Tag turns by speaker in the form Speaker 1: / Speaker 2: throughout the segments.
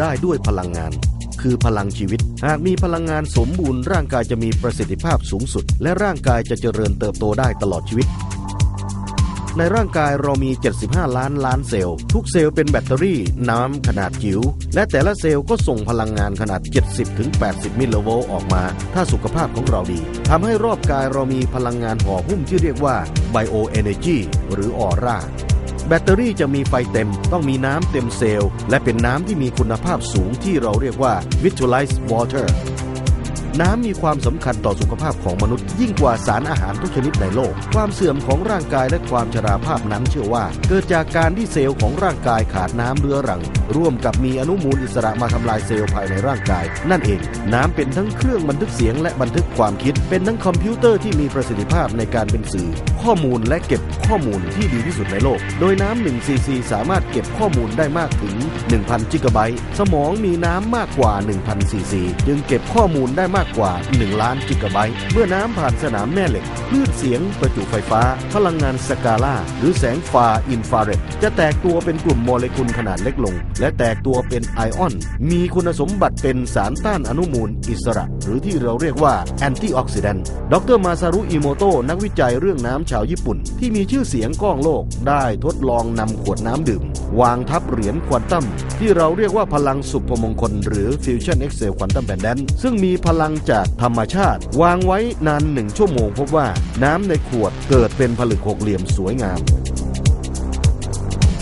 Speaker 1: ได้ด้วยพลังงาน คือพลังชีวิต หากมีพลังงานสมบูรณ์ร่างกายจะมีประสิทธิภาพสูงสุด และร่างกายจะเจริญเติบโตได้ตลอดชีวิต ในร่างกายเรามี 75 ล้านล้านเซลล์ ทุกเซลล์เป็นแบตเตอรี่ น้ำขนาดจิ๋วและแต่ละเซลล์ก็ส่งพลังงานขนาด 70-80 มิลลิโวลต์ออกมา ถ้าสุขภาพของเราดีทำให้รอบกายเรามีพลังงานห่อหุ้มที่เรียกว่าไบโอเอเนจีหรือออร่า แบตเตอรี่จะมีไฟเต็ม ต้องมีน้ำเต็มเซลล์ และเป็นน้ำที่มีคุณภาพสูงที่เราเรียกว่า Vitalized Water น้ำมีความสำคัญต่อสุขภาพของมนุษย์ยิ่งกว่าสารอาหารทุกชนิดในโลก ความเสื่อมของร่างกายและความชราภาพนั้นเชื่อว่า เกิดจากการที่เซลล์ของร่างกายขาดน้ำเรื้อรัง ร่วมกับมีอนุมูลอิสระมาทำลายเซลล์ภายในร่างกาย นั่นเอง น้ำเป็นทั้งเครื่องบันทึกเสียงและบันทึกความคิด เป็นทั้งคอมพิวเตอร์ที่มีประสิทธิภาพในการเป็นสื่อ ข้อมูลและเก็บข้อมูลที่ดีที่สุดในโลก โดยน้ำ1ซีซีสามารถเก็บข้อมูลได้มากถึง 1,000 จิกะไบต์ สมองมีน้ำมากกว่า 1,000 ซีซี จึงเก็บข้อมูลได้มากากกว่า 1 ล้านจิกะไบต์ เมื่อน้ำผ่านสนามแม่เหล็กคลื่นเสียงประจุไฟฟ้า พลังงานสกาล่า หรือแสงฟาอินฟราเรดจะแตกตัวเป็นกลุ่มโมเลกุลขนาดเล็กลง และแตกตัวเป็นไอออน มีคุณสมบัติเป็นสารต้านอนุมูลอิสระ หรือที่เราเรียกว่าแอนตี้ออกซิแดนต์ดรมาซารุอิโมโตะนักวิจัยเรื่องน้ำชาวญี่ปุ่น ที่มีชื่อเสียงก้องโลก ได้ทดลองนำขวดน้ำดื่ม วางทับเหรียญควอนตัมที่เราเรียกว่าพลังสุภมงคล หรือ Fusion Excel Quantum Pendant ซึ่งมีพลังจากธรรมชาติ วางไว้นานหนึ่งชั่วโมงพบว่าน้ำในขวดเกิดเป็นผลึกหกเหลี่ยมสวยงาม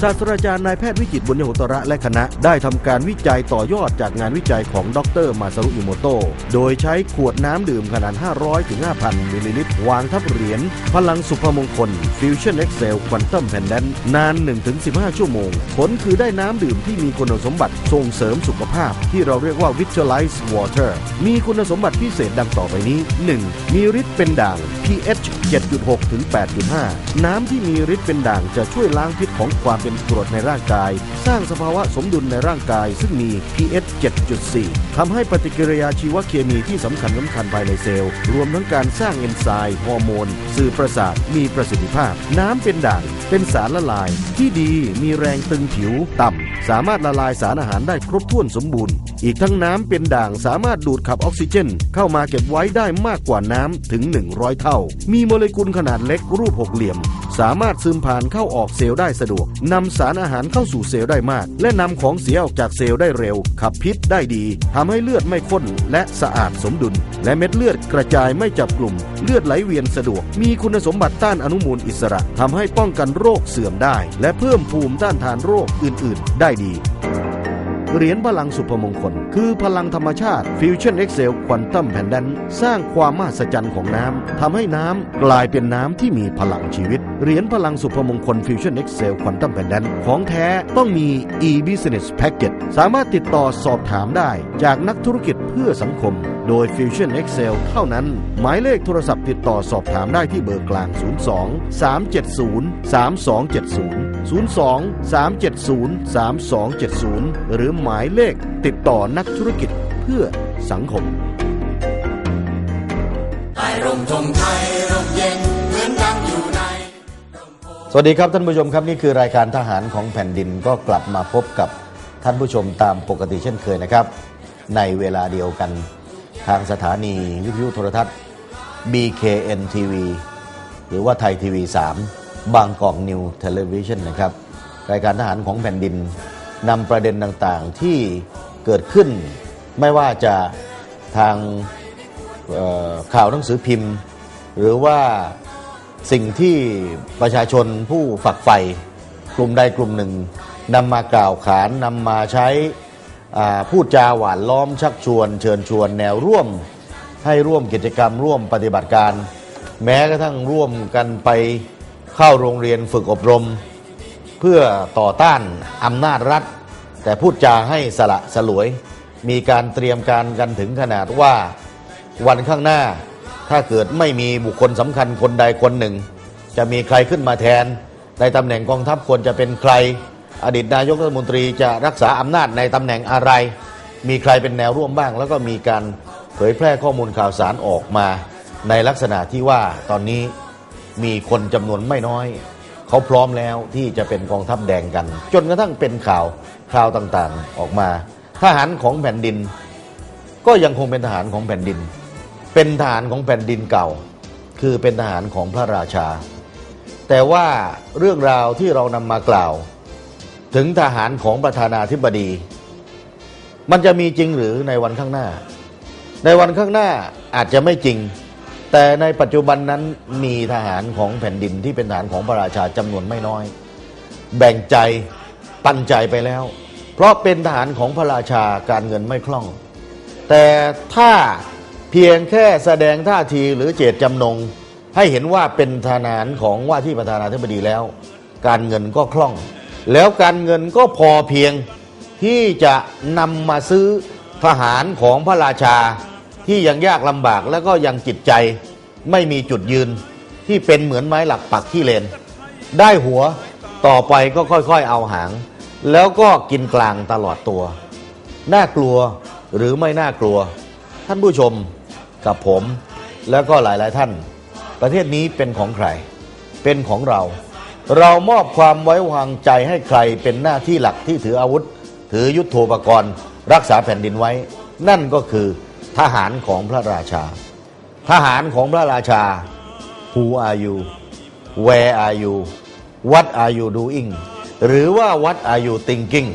Speaker 1: ศาสตราจารย์นายแพทย์วิจิตบุญยโหตระและคณะได้ทำการวิจัยต่อยอดจากงานวิจัยของดรมาซารุอิโมโตโดยใช้ขวดน้ำดื่มขนาด 500 ถึง 5,000 มิลลิลิตร วางทับเหรียญพลังสุภมงคล Fusion Excel Quantum Pendant นาน 1-15 ชั่วโมง ผลคือได้น้ำดื่มที่มีคุณสมบัติส่งเสริมสุขภาพ ที่เราเรียกว่า Vitalized Water มีคุณสมบัติพิเศษดังต่อไปนี้ 1. มีฤทธิ์เป็นด่าง pH 7.6 ถึง 8.5 น้ำที่มีฤทธิ์เป็นด่างจะช่วยล้างพิษของความเป็นกรดในร่างกาย สร้างสภาวะสมดุลในร่างกาย ซึ่งมี pH 7.4ทำให้ปฏิกิริยาชีวเคมีที่สำคัญสำคัญภายในเซลล์รวมทั้งการสร้างเอนไซม์ฮอร์โมนสื่อประสาทมีประสิทธิภาพ น้ำเป็นด่างเป็นสารละลาย ที่ดีมีแรงตึงผิวต่ำ สามารถละลายสารอาหารได้ครบถ้วนสมบูรณ์ อีกทั้งน้ำเป็นด่างสามารถดูดขับออกซิเจน เข้ามาเก็บไว้ได้มากกว่าน้ำถึง 100 เท่า มีโมเลกุลขนาดเล็กรูปหกเหลี่ยม สามารถซึมผ่านเข้าออกเซลล์ได้สะดวกนำสารอาหารเข้าสู่เซลล์ได้มาก และนำของเสียออกจากเซลล์ได้เร็ว ขับพิษได้ดีทำให้เลือดไม่ข้นและสะอาดสมดุล และเม็ดเลือดกระจายไม่จับกลุ่ม เลือดไหลเวียนสะดวก มีคุณสมบัติต้านอนุมูลอิสระทำให้ป้องกันโรคเสื่อมได้ และเพิ่มภูมิต้านทานโรคอื่น ๆได้ดี เหรียญพลังสุภมงคล คือพลังธรรมชาติ Fusion Excel Quantum Pendant สร้างความมหัศจรรย์ของน้ำทำให้น้ำกลายเป็นน้ำที่มีพลังชีวิต เหรียญพลังสุภมงคล Fusion Excel Quantum Pendant ของแท้ต้องมี e-business package สามารถติดต่อสอบถามได้จากนักธุรกิจเพื่อสังคม โดย Fusion Excel เท่านั้น หมายเลขโทรศัพท์ติดต่อสอบถามได้ที่เบอร์กลาง 02 370 3270 02 370 3270 หรือหมายเลขติดต่อนักธุรกิจเพื่อสังคมสวัสดีครับท่านผู้ชมครับนี่คือรายการทหารของแผ่นดินก็กลับมาพบกับท่านผู้ชมตามปกติเช่นเคยนะครับ ในเวลาเดียวกัน ทางสถานีวิทยุโทรทัศน์ BKN TV หรือว่าไทยทีวี 3 บางกอกนิวเทเลวิชันนะครับ รายการทหารของแผ่นดินนำประเด็นต่างๆที่เกิดขึ้น ไม่ว่าจะทางข่าวหนังสือพิมพ์ หรือว่าสิ่งที่ประชาชนผู้ฝักใฝ่กลุ่มใดกลุ่มหนึ่งนำมากล่าวขานนำมาใช้ พูดจาหวานล้อมชักชวน เชิญชวนแนวร่วมให้ร่วมกิจกรรมร่วมปฏิบัติการ แม้กระทั่งร่วมกันไปเข้าโรงเรียนฝึกอบรม เพื่อต่อต้านอำนาจรัฐ แต่พูดจาให้สละสลวย มีการเตรียมการกันถึงขนาดว่าวันข้างหน้า ถ้าเกิดไม่มีบุคคลสำคัญคนใดคนหนึ่ง จะมีใครขึ้นมาแทน ในตำแหน่งกองทัพควรจะเป็นใคร อดีตนายกรัฐมนตรีจะรักษาอำนาจในตำแหน่งอะไร มีใครเป็นแนวร่วมบ้าง แล้วก็มีการเผยแพร่ข้อมูลข่าวสารออกมาในลักษณะที่ว่าตอนนี้มีคนจำนวนไม่น้อย เขาพร้อมแล้วที่จะเป็นกองทัพแดงกัน จนกระทั่งเป็นข่าวคราวต่างๆออกมาทหารของแผ่นดิน ก็ยังคงเป็นทหารของแผ่นดิน เป็นทหารของแผ่นดินเก่า คือเป็นทหารของพระราชา แต่ว่าเรื่องราวที่เรานำมากล่าว ถึงทหารของประธานาธิบดี มันจะมีจริงหรือในวันข้างหน้า ในวันข้างหน้าอาจจะไม่จริง แต่ในปัจจุบันนั้นมีทหารของแผ่นดินที่เป็นทหารของพระราชาจำนวนไม่น้อย แบ่งใจปันใจไปแล้ว เพราะเป็นทหารของพระราชาการเงินไม่คล่อง แต่ถ้าเพียงแค่แสดงท่าทีหรือเจตจำนง ให้เห็นว่าเป็นทหารของว่าที่ประธานาธิบดีแล้ว การเงินก็คล่อง แล้วการเงินก็พอเพียงที่จะนำมาซื้อทหารของพระราชาที่ยังยากลำบากแล้วก็ยังจิตใจไม่มีจุดยืนที่เป็นเหมือนไม้หลักปักที่เลน ได้หัวต่อไปก็ค่อยๆเอาหาง แล้วก็กินกลางตลอดตัว น่ากลัวหรือไม่น่ากลัว ท่านผู้ชมกับผม แล้วก็หลายๆท่าน ประเทศนี้เป็นของใคร เป็นของเรา เรามอบความไว้วางใจให้ใครเป็นหน้าที่หลักที่ถืออาวุธ ถือยุทโธปกรณ์ รักษาแผ่นดินไว้ นั่นก็คือทหารของพระราชา ทหารของพระราชา Who are you Where are you What are you doing หรือว่า What are you thinking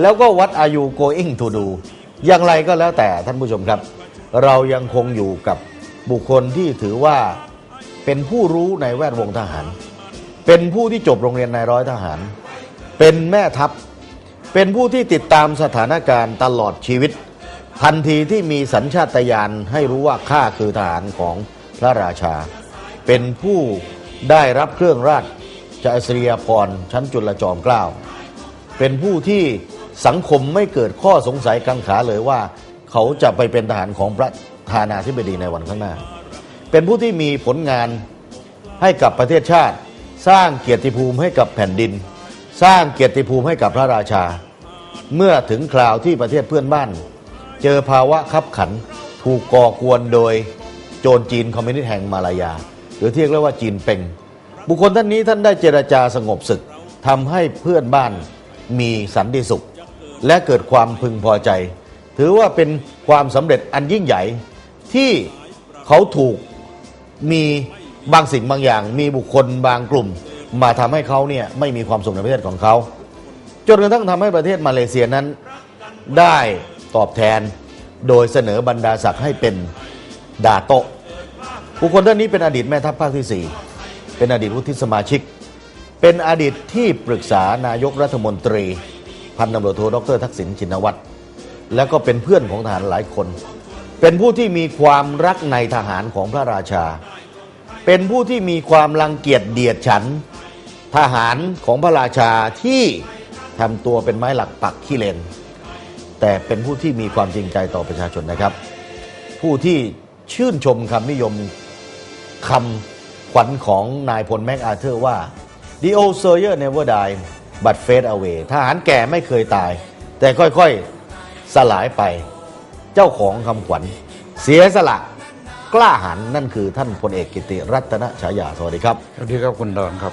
Speaker 1: แล้วก็ What are you going to do อย่างไรก็แล้วแต่ท่านผู้ชมครับ เรายังคงอยู่กับบุคคลที่ถือว่าเป็นผู้รู้ในแวดวงทหาร เป็นผู้ที่จบโรงเรียนนายร้อยทหาร เป็นแม่ทัพ เป็นผู้ที่ติดตามสถานการณ์ตลอดชีวิต ทันทีที่มีสัญชาตญาณให้รู้ว่าข้าคือทหารของพระราชา เป็นผู้ได้รับเครื่องราชจาสริยพรชั้นจุลจอมเกล้า เป็นผู้ที่สังคมไม่เกิดข้อสงสัยกังขาเลยว่า เขาจะไปเป็นทหารของประธานาธิบดีในวันข้างหน้า เป็นผู้ที่มีผลงานให้กับประเทศชาติ สร้างเกียรติภูมิให้กับแผ่นดิน สร้างเกียรติภูมิให้กับพระราชา เมื่อถึงคราวที่ประเทศเพื่อนบ้าน เจอภาวะคับขัน ถูกก่อกวนโดยโจรจีนคอมมิวนิสต์แห่งมาลายา หรือที่เรียกว่าจีนเป็งบุคคลท่านนี้ท่านได้เจรจาสงบศึกทำให้เพื่อนบ้านมีสันติสุข และเกิดความพึงพอใจ ถือว่าเป็นความสำเร็จอันยิ่งใหญ่ที่เขาถูกมี บางสิ่งบางอย่างมีบุคคลบางกลุ่ม มาทำให้เขาเนี่ยไม่มีความสุขในประเทศของเขาจนกระทั่งทำให้ประเทศมาเลเซียนั้น ได้ตอบแทนโดยเสนอบรรดาศักดิ์ให้เป็นดาโตะบุคคลท่านนี้เป็นอดีตแม่ทัพภาคที่ 4 เป็นอดีตวุฒิสมาชิก เป็นอดีตที่ปรึกษานายกรัฐมนตรี พันตำรวจโทดรทักษิณชินวัตรแล้วก็เป็นเพื่อนของทหารหลายคน เป็นผู้ที่มีความรักในทหารของพระราชา เป็นผู้ที่มีความรังเกียจเดียดฉัน ทหารของพระราชาที่ทำตัวเป็นไม้หลักปักขี้เลน แต่เป็นผู้ที่มีความจริงใจต่อประชาชนนะครับ ผู้ที่ชื่นชมคำนิยมคำขวัญของนายพลแม็กอาเธอร์ว่า the old soldier never die but fade away ทหารแก่ไม่เคยตาย แต่ค่อยๆสลายไป เจ้าของคำขวัญ เสียสละ กล้าหาญนั่นคือท่านพลเอกกิติรัตนฉายาสวัสดีครับ
Speaker 2: สวัสดีครับคุณดอนครับ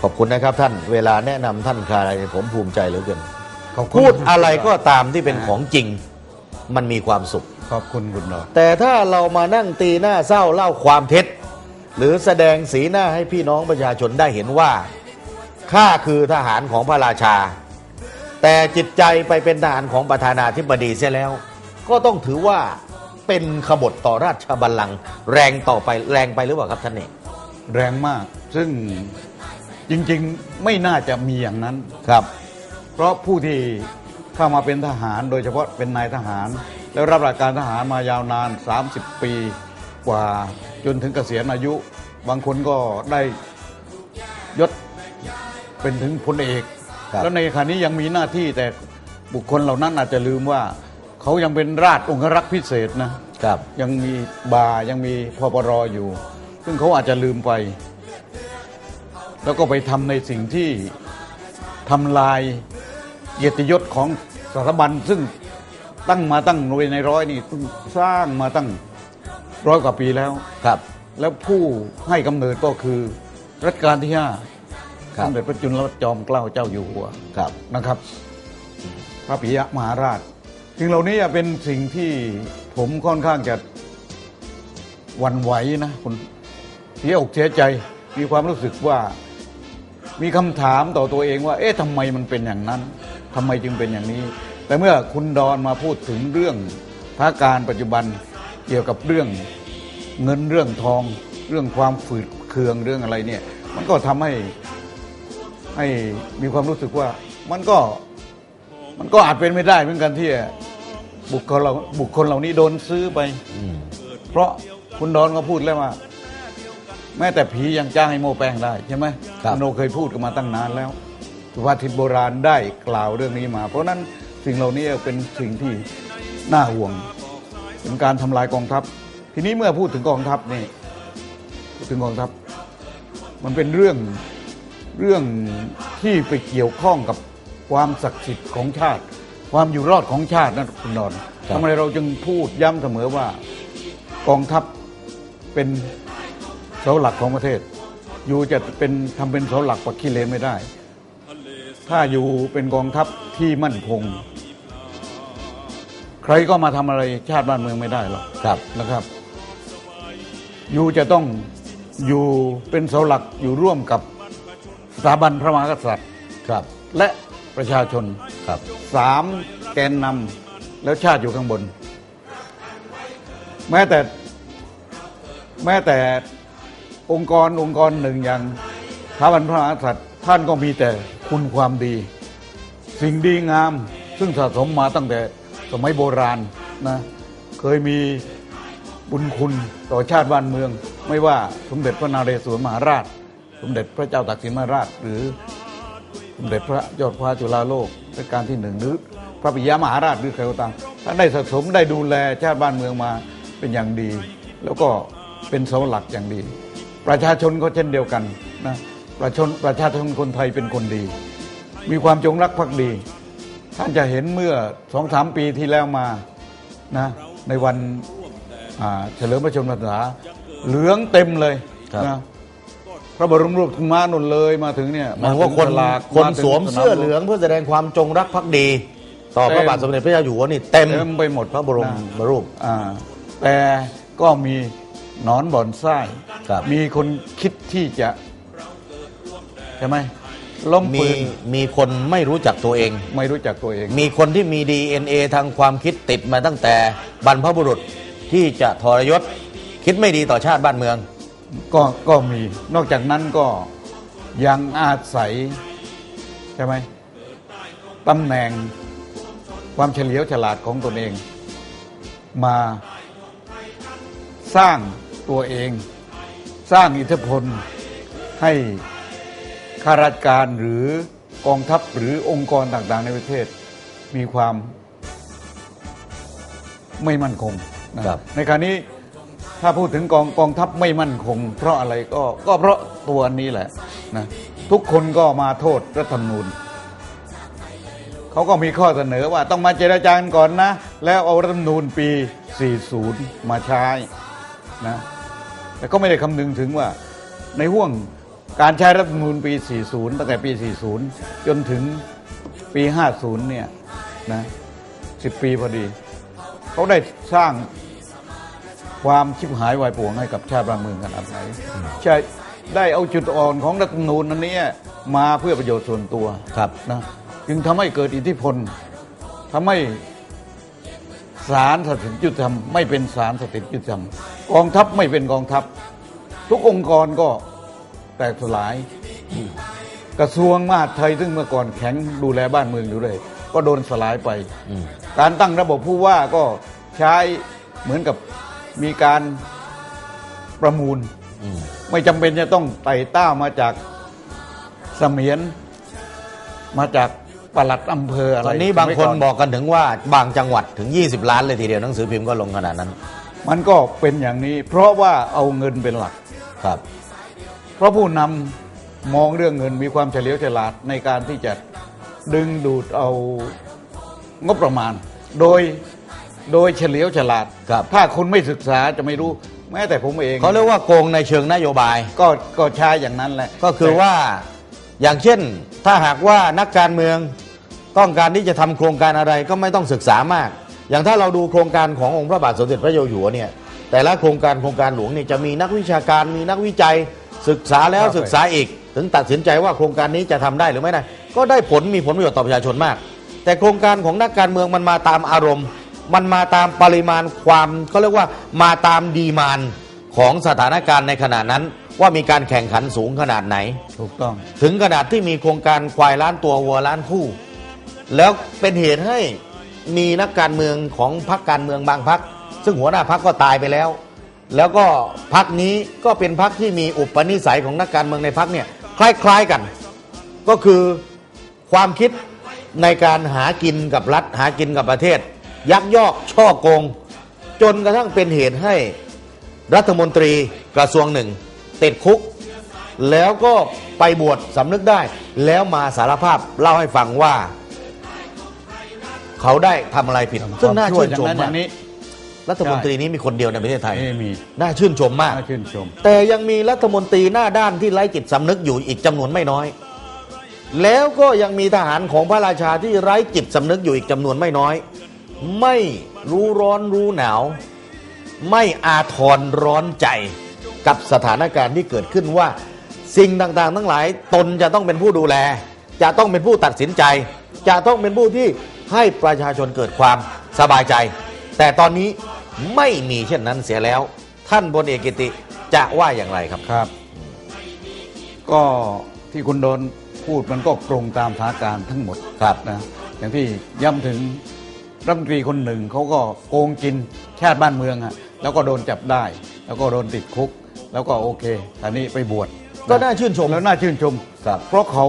Speaker 1: ขอบคุณนะครับท่านเวลาแนะนำท่านคาอะไรเนี่ยผมภูมิใจเหลือเกิน
Speaker 2: ขอบคุณ
Speaker 1: พูดอะไรก็ตามที่เป็นของจริง มันมีความสุข
Speaker 2: ขอบคุณคุณดอน
Speaker 1: แต่ถ้าเรามานั่งตีหน้าเศร้าเล่าความเท็จ หรือแสดงสีหน้าให้พี่น้องประชาชนได้เห็นว่าข้าคือทหารของพระราชา แต่จิตใจไปเป็นทหารของประธานาธิบดีเสียแล้ว ก็ต้องถือว่า เป็นขบฏต่อราชบัลลังก์แรงต่อไปแรงไปหรือเปล่าครับท่านเอก
Speaker 2: แรงมาก ซึ่งจริงๆไม่น่าจะมีอย่างนั้น
Speaker 1: ครับ
Speaker 2: เพราะผู้ที่เข้ามาเป็นทหารโดยเฉพาะเป็นนายทหาร แล้วรับราชการทหารมายาวนาน 30 ปีกว่าจนถึงเกษียณอายุ บางคนก็ได้ยศเป็นถึงพลเอก
Speaker 1: ครับ
Speaker 2: แล้วในขณะนี้ยังมีหน้าที่แต่บุคคลเหล่านั้นอาจจะลืมว่า เขายังเป็นราชองครักษ์พิเศษนะ
Speaker 1: ครับ
Speaker 2: ยังมีบาร์ยังมีพปรอยู่ ซึ่งเขาอาจจะลืมไป แล้วก็ไปทำในสิ่งที่ทำลายเกียรติยศของสถาบันซึ่งตั้งมาตั้งหน่วยในร้อยนี่เพิ่งสร้างมาตั้งร้อยกว่าปีแล้ว
Speaker 1: ครับ
Speaker 2: แล้วผู้ให้กำเนิดก็คือรัชกาลที่ห้า
Speaker 1: ครับ
Speaker 2: สมเด็จพระจุลจอมเกล้าเจ้าอยู่หัว
Speaker 1: ครับ
Speaker 2: นะครับ พระปิยมหาราช สิ่งเหล่านี้เป็นสิ่งที่ผมค่อนข้างจะหวั่นไหวนะคุณเสียอกเสียใจมีความรู้สึกว่ามีคำถามต่อตัวเองว่า เอ๊ะทำไมมันเป็นอย่างนั้นทำไมจึงเป็นอย่างนี้ แต่เมื่อคุณดอนมาพูดถึงเรื่องสถานการณ์ปัจจุบันเกี่ยวกับเรื่องเงินเรื่องทอง เรื่องความฝืดเคืองเรื่องอะไรเนี่ย มันก็ทำให้ให้มีความรู้สึกว่ามันก็มันก็อาจเป็นไม่ได้เหมือนกันที่ บุคคลเราบุคคลเหล่านี้โดนซื้อไป
Speaker 1: อืม
Speaker 2: เพราะคุณดอนก็พูดแล้วว่า แม้แต่ผียังจ้างให้โมแป้งได้ใช่ไหม
Speaker 1: ครับ
Speaker 2: ณโนเคยพูดกันมาตั้งนานแล้วสุภาษิตโบราณได้กล่าวเรื่องนี้มา เพราะฉะนั้นสิ่งเหล่านี้เป็นสิ่งที่น่าห่วงเป็นการทำลายกองทัพ ทีนี้เมื่อพูดถึงกองทัพนี่พูดถึงกองทัพ มันเป็นเรื่องเรื่องที่ไปเกี่ยวข้องกับความศักดิ์สิทธิ์ของชาติ ความอยู่รอดของชาตินะคุณนอน
Speaker 1: ครับ
Speaker 2: ทำไมเราจึงพูดย้ำเสมอว่ากองทัพเป็นเสาหลักของประเทศ อยู่จะเป็นทำเป็นเสาหลักปักขี้เลนไม่ได้ ถ้าอยู่เป็นกองทัพที่มั่นคง ใครก็มาทำอะไรชาติบ้านเมืองไม่ได้หรอก
Speaker 1: ครับ
Speaker 2: นะครับอยู่จะต้องอยู่เป็นเสาหลักอยู่ร่วมกับสถาบันพระมหากษัตริย์
Speaker 1: ครับ
Speaker 2: และ ประชาชน
Speaker 1: ครับ
Speaker 2: สามแกนนำแล้วชาติอยู่ข้างบน แม้แต่แม้แต่องค์กรองค์กรหนึ่งอย่างสถาบันพระมหากษัตริย์ท่านก็มีแต่คุณความดี สิ่งดีงาม ซึ่งสะสมมาตั้งแต่สมัยโบราณนะเคยมีบุญคุณต่อชาติบ้านเมือง ไม่ว่าสมเด็จพระนเรศวรมหาราช สมเด็จพระเจ้าตากสินมหาราช หรือ สมเด็จพระยอดฟ้าจุฬาโลกรัชกาลที่หนึ่งหรือพระปิยมหาราชหรือใครก็ตามท่านได้สะสมได้ดูแลชาติบ้านเมืองมาเป็นอย่างดี แล้วก็เป็นเสาหลักอย่างดี ประชาชนก็เช่นเดียวกันนะประชาชนประชาชนคนไทยเป็นคนดี มีความจงรักภักดี ท่านจะเห็นเมื่อสองสามปีที่แล้วมานะในวันเฉลิมพระชนมพรรษาเหลืองเต็มเลยนะ พระบรมรูปม้านนเลยมาถึงเนี่ย
Speaker 1: หมายว่าคน
Speaker 2: ถึงตลาด
Speaker 1: คน
Speaker 2: มาถึง
Speaker 1: สวมเสื้อเหลืองเพื่อแสดงความจงรักภักดี ต่อพระบาทสมเด็จพระเจ้าอยู่หัวนี่เต็ม
Speaker 2: เต็มไปหมด
Speaker 1: พระบรม
Speaker 2: นะ
Speaker 1: รูป
Speaker 2: อ่าแต่ก็มีหนอนบ่อนไส้
Speaker 1: ครับ
Speaker 2: มีคนคิดที่จะใช่ไหมล้ม
Speaker 1: มี
Speaker 2: ปืน
Speaker 1: มีคนไม่รู้จักตัวเอง
Speaker 2: ไม่รู้จักตัวเอง
Speaker 1: มีคนที่มี DNA ทางความคิดติดมาตั้งแต่บรรพบุรุษที่จะทรยศคิดไม่ดีต่อชาติบ้านเมือง
Speaker 2: ก็ก็มี นอกจากนั้นก็ยังอาศัย ใช่ไหมตำแหน่งความเฉลียวฉลาดของตนเอง มาสร้างตัวเอง สร้างอิทธิพลให้ข้าราชการหรือกองทัพหรือองค์กรต่างๆ ในประเทศ มีความไม่มั่นคงนะครับในการนี้ ถ้าพูดถึงกองกองทัพไม่มั่นคง เพราะอะไรก็ก็เพราะตัวนี้แหละนะทุกคนก็มาโทษรัฐธรรมนูญเขาก็มีข้อเสนอว่าต้องมาเจรจากันก่อนนะ แล้วเอารัฐธรรมนูญปี 40 มาใช้นะแต่ก็ไม่ได้คำนึงถึงว่าในห่วงการใช้รัฐธรรมนูญปี 40 ตั้งแต่ปี 40 จนถึงปี 50 เนี่ยนะ 10 ปีพอดี เขาได้สร้าง ความชิบหายวายป่วงให้กับชาติบ้านเมืองขนาดไหนใช่ได้เอาจุดอ่อนของรัฐธรรมนูญนั้นเนี้มาเพื่อประโยชน์ส่วนตัว
Speaker 1: ครับ
Speaker 2: นะจึงทำให้เกิดอิทธิพลทำให้ศาลสถิตยุติธรรมไม่เป็นศาลสถิตยุติธรรมกองทัพไม่เป็นกองทัพ ทุกองค์กรก็แตกสลาย กระทรวงมหาดไทยซึ่งเมื่อก่อนแข็งดูแลบ้านเมืองอยู่เลย ก็โดนสลายไป
Speaker 1: อืม
Speaker 2: การตั้งระบบผู้ว่าก็ใช้เหมือนกับ มีการประมูล
Speaker 1: อืม
Speaker 2: ไม่จำเป็นจะต้องไต่เต้ามาจากเสมียนมาจากปลัดอำเภออะไร
Speaker 1: ตอนนี้บางคน
Speaker 2: สมัย
Speaker 1: บอกกันถึงว่าบางจังหวัดถึง 20 ล้านเลยทีเดียวหนังสือพิมพ์ก็ลงขนาดนั้น
Speaker 2: มันก็เป็นอย่างนี้ เพราะว่าเอาเงินเป็นหลัก
Speaker 1: ครับ
Speaker 2: เพราะผู้นำมองเรื่องเงินมีความเฉลียวฉลาดในการที่จะดึงดูดเอางบประมาณ โดย โดยเฉลียวฉลาด
Speaker 1: ครับ
Speaker 2: ถ้าคุณไม่ศึกษาจะไม่รู้ แม้แต่ผมเอง
Speaker 1: เขาเรียกว่าโกงในเชิงนโยบาย
Speaker 2: ก็ก็ใช้อย่างนั้นแหละ
Speaker 1: ก็คือว่าอย่างเช่น ถ้าหากว่านักการเมืองต้องการที่จะทำโครงการอะไรก็ไม่ต้องศึกษามาก อย่างถ้าเราดูโครงการขององค์พระบาทสมเด็จพระเจ้าอยู่หัวเนี่ยแต่ละโครงการโครงการหลวงเนี่ยจะมีนักวิชาการมีนักวิจัยศึกษาแล้ว
Speaker 2: ครับ
Speaker 1: ศึกษาอีก ถึงตัดสินใจว่าโครงการนี้จะทำได้หรือไม่ได้ก็ได้ผลมีผลประโยชน์ต่อประชาชนมาก แต่โครงการของนักการเมืองมันมาตามอารมณ์ มันมาตามปริมาณความเขาเรียกว่ามาตามดีมานของสถานการณ์ในขณะนั้น ว่ามีการแข่งขันสูงขนาดไหน
Speaker 2: ถูกต้อง
Speaker 1: ถึงขนาดที่มีโครงการควายล้านตัววัวล้านคู่ แล้วเป็นเหตุให้มีนักการเมืองของพรรคการเมืองบางพรรคซึ่งหัวหน้าพรรคก็ตายไปแล้ว แล้วก็พรรคนี้ก็เป็นพรรคที่มีอุปนิสัยของนักการเมืองในพรรคเนี่ยคล้าย ๆกัน ก็คือความคิดในการหากินกับรัฐหากินกับประเทศ ยักยอกช่อโกง จนกระทั่งเป็นเหตุให้รัฐมนตรีกระทรวงหนึ่ง ติดคุก แล้วก็ไปบวชสำนึกได้ แล้วมาสารภาพเล่าให้ฟังว่า เขาได้ทำอะไรผิด ซึ่งน่าชื่นชม
Speaker 2: อย่างนั้นอ
Speaker 1: มา
Speaker 2: ย่ากงนี้
Speaker 1: รัฐมนตรีนี้มีคนเดียวในประเทศไทย
Speaker 2: ไม่มี
Speaker 1: น่าชื่นชมมาก
Speaker 2: น่าชื่นชม
Speaker 1: แต่ยังมีรัฐมนตรีหน้าด้านที่ไร้จิตสำนึกอยู่อีกจำนวนไม่น้อย แล้วก็ยังมีทหารของพระราชาที่ไร้จิตสำนึกอยู่อีกจำนวนไม่น้อย ไม่รู้ร้อนรู้หนาว ไม่อาทรร้อนใจกับสถานการณ์ที่เกิดขึ้นว่า สิ่งต่างๆ ทั้งหลายตนจะต้องเป็นผู้ดูแล จะต้องเป็นผู้ตัดสินใจ จะต้องเป็นผู้ที่ให้ประชาชนเกิดความสบายใจ แต่ตอนนี้ไม่มีเช่นนั้นเสียแล้ว ท่านพลเอกกิติจะว่าอย่างไรครับ
Speaker 2: ครับ ก็ที่คุณโดนพูดมันก็ตรงตามสถานการณ์ทั้งหมด
Speaker 1: ครับ
Speaker 2: นะอย่างที่ย้ำถึง รัฐมนตรีคนหนึ่งเขาก็โกงกินชาติบ้านเมืองอะแล้วก็โดนจับได้ แล้วก็โดนติดคุก แล้วก็โอเคอันนี้ไปบวช
Speaker 1: ก็น่าชื่นชม
Speaker 2: แล้วน่าชื่นชม
Speaker 1: ครับ
Speaker 2: เพราะเขา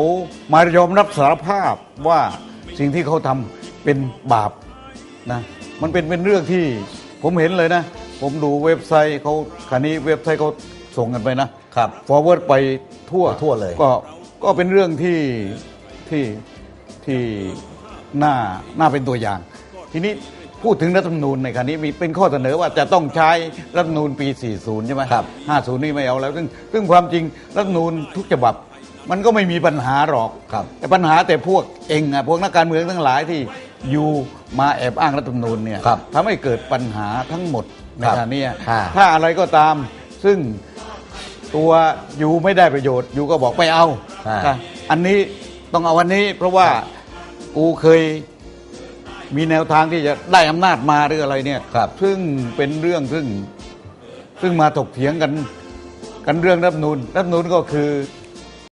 Speaker 2: มายอมรับสารภาพว่าสิ่งที่เขาทำเป็นบาปนะมันเป็นเป็นเรื่องที่ผมเห็นเลยนะ ผมดูเว็บไซต์เขาคันนี้เว็บไซต์เขาส่งกันไปนะ ครับ forward ไปทั่ว
Speaker 1: ไปทั่วเลย
Speaker 2: ก็ก็เป็นเรื่องที่ที่ที่น่าน่าเป็นตัวอย่าง ทีนี้พูดถึงรัฐธรรมนูญในครั้นี้มีเป็นข้อเสนอว่าจะต้องใช้รัฐธรรมนูญปี 40 ใช่ไหม
Speaker 1: ครับ
Speaker 2: 50 นี่ไม่เอาแล้ว ซึ่งซึ่งความจริงรัฐธรรมนูญทุกฉบับ มันก็ไม่มีปัญหาหรอก
Speaker 1: ครับ
Speaker 2: แต่ปัญหาแต่พวกเองอะพวกนักการเมืองทั้งหลายที่อยู่มาแอบอ้างรัฐธรรมนูญเนี่ย
Speaker 1: ครับ
Speaker 2: ทำให้เกิดปัญหาทั้งหมดใน
Speaker 1: ครับ
Speaker 2: ขณะนี้
Speaker 1: อ่า
Speaker 2: ถ้าอะไรก็ตาม ซึ่งตัวอยู่ไม่ได้ประโยชน์อยู่ก็บอกไม่เอา
Speaker 1: อ่า
Speaker 2: ค่ะอันนี้ต้องเอาวันนี้เพราะว่ากูเคย มีแนวทางที่จะได้อำนาจมาหรืออะไรเนี่ย
Speaker 1: ครับ
Speaker 2: ซึ่งเป็นเรื่องซึ่งซึ่งมาถกเถียงกันกันเรื่องรัฐธรรมนูนรัฐธรรมนูนก็คือ